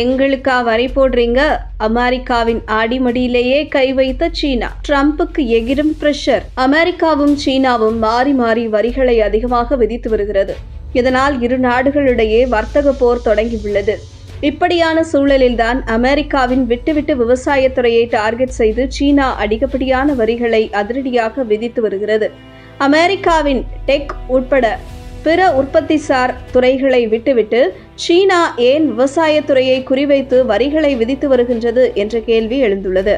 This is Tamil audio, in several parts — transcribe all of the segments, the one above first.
எங்களுக்கா வரி போடுறீங்க? அமெரிக்காவின் ஆடிமடியிலேயே கை வைத்த சீனா. ட்ரம்புக்கு எகிரும் பிரஷர் அமெரிக்காவும் சீனாவும் மாறி மாறி வரிகளை அதிகமாக விதித்து வருகிறது. இதனால் இரு நாடுகளிடையே வர்த்தக போர் தொடங்கியுள்ளது இப்படியான சூழலில்தான் அமெரிக்காவின் விட்டுவிட்டு விவசாயத்துறையை டார்கெட் செய்து சீனா அதிகப்படியான வரிகளை அதிரடியாக விதித்து வருகிறது. அமெரிக்காவின் டெக் உட்பட பிற உற்பத்திசார் துறைகளை விட்டுவிட்டு சீனா ஏன் விவசாயத்துறையை குறிவைத்து வரிகளை விதித்து வருகின்றது என்ற கேள்வி எழுந்துள்ளது.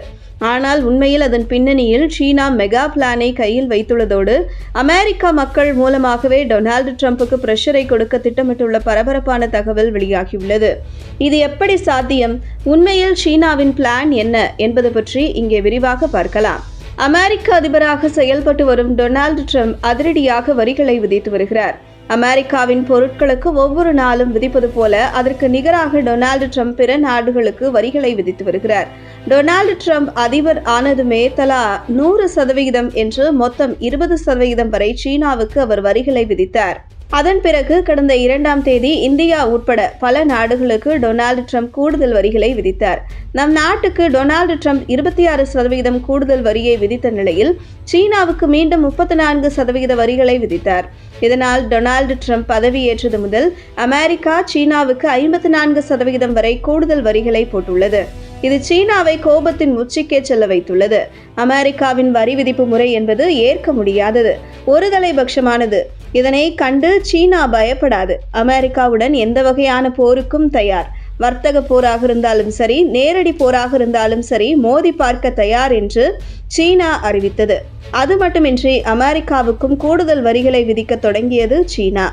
ஆனால் உண்மையில் அதன் பின்னணியில் சீனா மெகா பிளானை கையில் வைத்துள்ளதோடு அமெரிக்கா மக்கள் மூலமாகவே டொனால்டு ட்ரம்புக்கு பிரஷரை கொடுக்க திட்டமிட்டுள்ள பரபரப்பான தகவல் வெளியாகியுள்ளது. இது எப்படி சாத்தியம்? உண்மையில் சீனாவின் பிளான் என்ன என்பது பற்றி இங்கே விரிவாக பார்க்கலாம். அமெரிக்க அதிபராக செயல்பட்டு வரும் டொனால்டு ட்ரம்ப் அதிரடியாக வரிகளை விதித்து வருகிறார். அமெரிக்காவின் பொருட்களுக்கு ஒவ்வொரு நாளும் விதிப்பது போல அதற்கு நிகராக டொனால்டு ட்ரம்ப் பிற நாடுகளுக்கு வரிகளை விதித்து வருகிறார். டொனால்டு ட்ரம்ப் அதிபர் ஆனதுமே தலா நூறு சதவிகிதம் என்று மொத்தம் இருபது சதவிகிதம் வரை சீனாவுக்கு அவர் வரிகளை விதித்தார். அதன் பிறகு கடந்த இரண்டாம் தேதி இந்தியா உட்பட பல நாடுகளுக்கு டொனால்டு ட்ரம்ப் கூடுதல் வரிகளை விதித்தார். நம் நாட்டுக்கு டொனால்டு ட்ரம்ப் இருபத்தி ஆறு சதவீதம் கூடுதல் வரியை விதித்த நிலையில் சீனாவுக்கு மீண்டும் முப்பத்தி நான்கு சதவிகித வரிகளை விதித்தார். இதனால் டொனால்டு ட்ரம்ப் பதவியேற்றது முதல் அமெரிக்கா சீனாவுக்கு ஐம்பத்தி நான்கு சதவிகிதம் வரை கூடுதல் வரிகளை போட்டுள்ளது. இது சீனாவை கோபத்தின் உச்சிக்கே செல்ல வைத்துள்ளது. அமெரிக்காவின் வரி விதிப்பு முறை என்பது ஏற்க முடியாதது. ஒரு தலைபட்சமானது. இதனை கண்டு சீனா பயப்படாது. அமெரிக்காவுடன் எந்த வகையான போருக்கும் தயார். வர்த்தக போராக இருந்தாலும் சரி நேரடி போராக இருந்தாலும் சரி மோதி பார்க்க தயார் என்று சீனா அறிவித்தது. அது மட்டுமின்றி அமெரிக்காவுக்கும் கூடுதல் வரிகளை விதிக்க தொடங்கியது சீனா.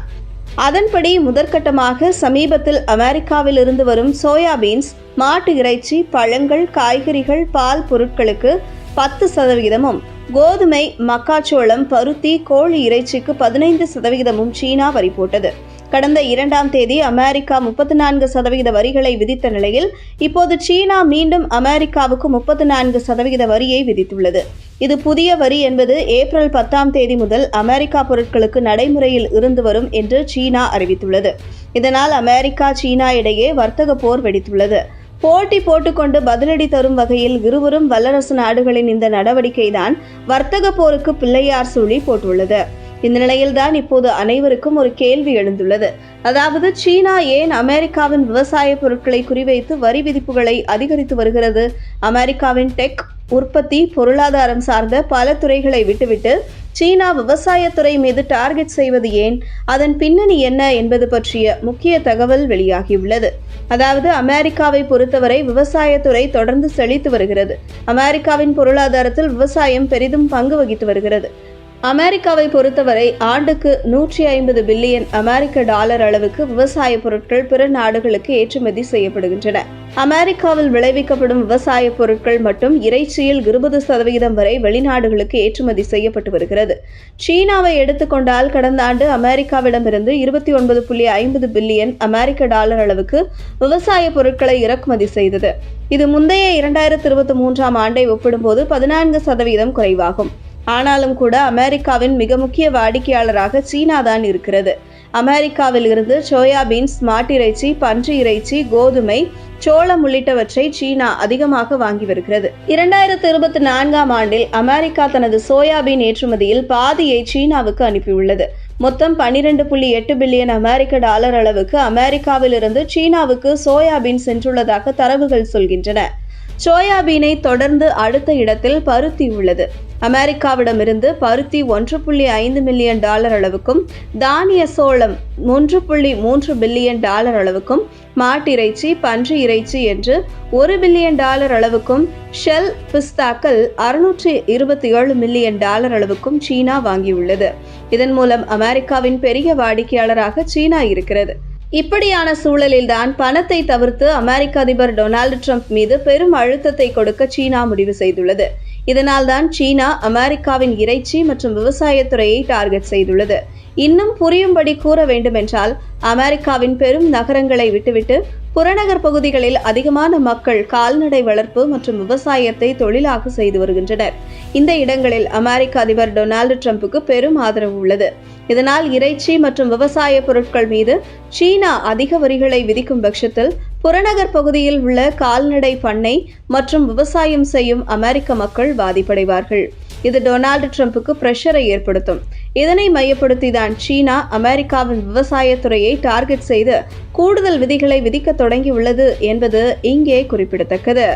அதன்படி முதற்கட்டமாக சமீபத்தில் அமெரிக்காவில் இருந்து வரும் சோயாபீன்ஸ் மாட்டு இறைச்சி பழங்கள் காய்கறிகள் பால் பொருட்களுக்கு பத்து சதவிகிதமும் கோதுமை மக்காச்சோளம் பருத்தி கோழி இறைச்சிக்கு பதினைந்து சதவிகிதமும் சீனா வரி போட்டது. கடந்த இரண்டாம் தேதி அமெரிக்கா முப்பத்தி நான்கு சதவிகித வரிகளை விதித்த நிலையில் இப்போது சீனா மீண்டும் அமெரிக்காவுக்கு முப்பத்தி நான்கு சதவிகித வரியை விதித்துள்ளது. இது புதிய வரி என்பது ஏப்ரல் பத்தாம் தேதி முதல் அமெரிக்கா பொருட்களுக்கு நடைமுறையில் இருந்து வரும் என்று சீனா அறிவித்துள்ளது. இதனால் அமெரிக்கா சீனா இடையே வர்த்தக போர் வெடித்துள்ளது. போட்டி போட்டுக்கொண்டு பதிலடி தரும் வகையில் இருவரும் வல்லரசு நாடுகளின் இந்த நடவடிக்கைதான் வர்த்தக போருக்கு பிள்ளையார் சூழி போட்டுள்ளது. இந்த நிலையில்தான் இப்போது அனைவருக்கும் ஒரு கேள்வி எழுந்துள்ளது. அதாவது சீனா ஏன் அமெரிக்காவின் விவசாய பொருட்களை குறிவைத்து வரி விதிப்புகளை அதிகரித்து வருகிறது? அமெரிக்காவின் டெக் உற்பத்தி பொருளாதாரம் சார்ந்த பல துறைகளை விட்டுவிட்டு சீனா விவசாயத்துறை மீது டார்கெட் செய்வது ஏன்? அதன் பின்னணி என்ன என்பது பற்றிய முக்கிய தகவல் வெளியாகியுள்ளது. அதாவது அமெரிக்காவை பொறுத்தவரை விவசாயத்துறை தொடர்ந்து செழித்து வருகிறது. அமெரிக்காவின் பொருளாதாரத்தில் விவசாயம் பெரிதும் பங்கு வகித்து வருகிறது. அமெரிக்காவை பொறுத்தவரை ஆண்டுக்கு நூற்றி ஐம்பது பில்லியன் அமெரிக்க டாலர் அளவுக்கு விவசாய பொருட்கள் பிற நாடுகளுக்கு ஏற்றுமதி செய்யப்படுகின்றன. அமெரிக்காவில் விளைவிக்கப்படும் விவசாய பொருட்கள் மற்றும் இறைச்சியில் இருபது சதவிகிதம் வரை வெளிநாடுகளுக்கு ஏற்றுமதி செய்யப்பட்டு வருகிறது. சீனாவை எடுத்துக்கொண்டால் கடந்த ஆண்டு அமெரிக்காவிடமிருந்து இருபத்தி ஒன்பது புள்ளி ஐம்பது பில்லியன் அமெரிக்க டாலர் அளவுக்கு விவசாய பொருட்களை இறக்குமதி செய்தது. இது முந்தைய இரண்டாயிரத்தி இருபத்தி மூன்றாம் ஆண்டை ஒப்பிடும்போது பதினான்கு சதவீதம் குறைவாகும். ஆனாலும் கூட அமெரிக்காவின் மிக முக்கிய வாடிக்கையாளராக சீனா தான் இருக்கிறது. அமெரிக்காவில் இருந்து சோயாபீன்ஸ் மாட்டிறைச்சி பன்றி இறைச்சி கோதுமை சோளம் உள்ளிட்டவற்றை சீனா அதிகமாக வாங்கி வருகிறது. இரண்டாயிரத்தி இருபத்தி நான்காம் ஆண்டில் அமெரிக்கா தனது சோயாபீன் ஏற்றுமதியில் பாதியை சீனாவுக்கு அனுப்பியுள்ளது. மொத்தம் பனிரெண்டு புள்ளி எட்டு பில்லியன் அமெரிக்க டாலர் அளவுக்கு அமெரிக்காவிலிருந்து சீனாவுக்கு சோயாபீன் சென்றுள்ளதாக தரவுகள் சொல்கின்றன. சோயாபீனை தொடர்ந்து அடுத்த இடத்தில் பருத்தி உள்ளது அமெரிக்காவிடமிருந்து பருத்தி ஒன்று புள்ளி ஐந்து மில்லியன் டாலர் அளவுக்கும் தானிய சோளம் மூன்று புள்ளி மூன்று பில்லியன் டாலர் அளவுக்கும் மாட்டிறைச்சி பன்றி இறைச்சி என்று ஒரு பில்லியன் டாலர் அளவுக்கும் ஷெல் பிஸ்தாக்கள் அறுநூற்றி இருபத்தி ஏழு மில்லியன் டாலர் அளவுக்கும் சீனா வாங்கியுள்ளது. இதன் மூலம் அமெரிக்காவின் பெரிய வாடிக்கையாளராக சீனா இருக்கிறது. இப்படியான சூழலில்தான் பணத்தை தவிர்த்து அமெரிக்க அதிபர் டொனால்டு ட்ரம்ப் மீது பெரும் அழுத்தத்தை கொடுக்க சீனா முடிவு செய்துள்ளது. இதனால்தான் சீனா அமெரிக்காவின் இறைச்சி மற்றும் விவசாயத்துறையை டார்கெட் செய்துள்ளது. இன்னும் புரியும்படி கூற வேண்டுமென்றால் அமெரிக்காவின் பெரும் நகரங்களை விட்டுவிட்டு புறநகர் பகுதிகளில் அதிகமான மக்கள் கால்நடை வளர்ப்பு மற்றும் விவசாயத்தை தொழிலாக செய்து வருகின்றனர். இந்த இடங்களில் அமெரிக்க அதிபர் டொனால்டு ட்ரம்புக்கு பெரும் ஆதரவு உள்ளது. இதனால் இறைச்சி மற்றும் விவசாய பொருட்கள் மீது சீனா அதிக வரிகளை விதிக்கும் பட்சத்தில் புறநகர் பகுதியில் உள்ள கால்நடை பண்ணை மற்றும் விவசாயம் செய்யும் அமெரிக்க மக்கள் பாதிப்படைவார்கள் இது டொனால்டு ட்ரம்புக்கு பிரஷரை ஏற்படுத்தும். இதனை மையப்படுத்தி தான் சீனா அமெரிக்காவின் விவசாயத்துறையை டார்கெட் செய்து கூடுதல் விதிகளை விதிக்க தொடங்கியுள்ளது என்பது இங்கே குறிப்பிடத்தக்கது.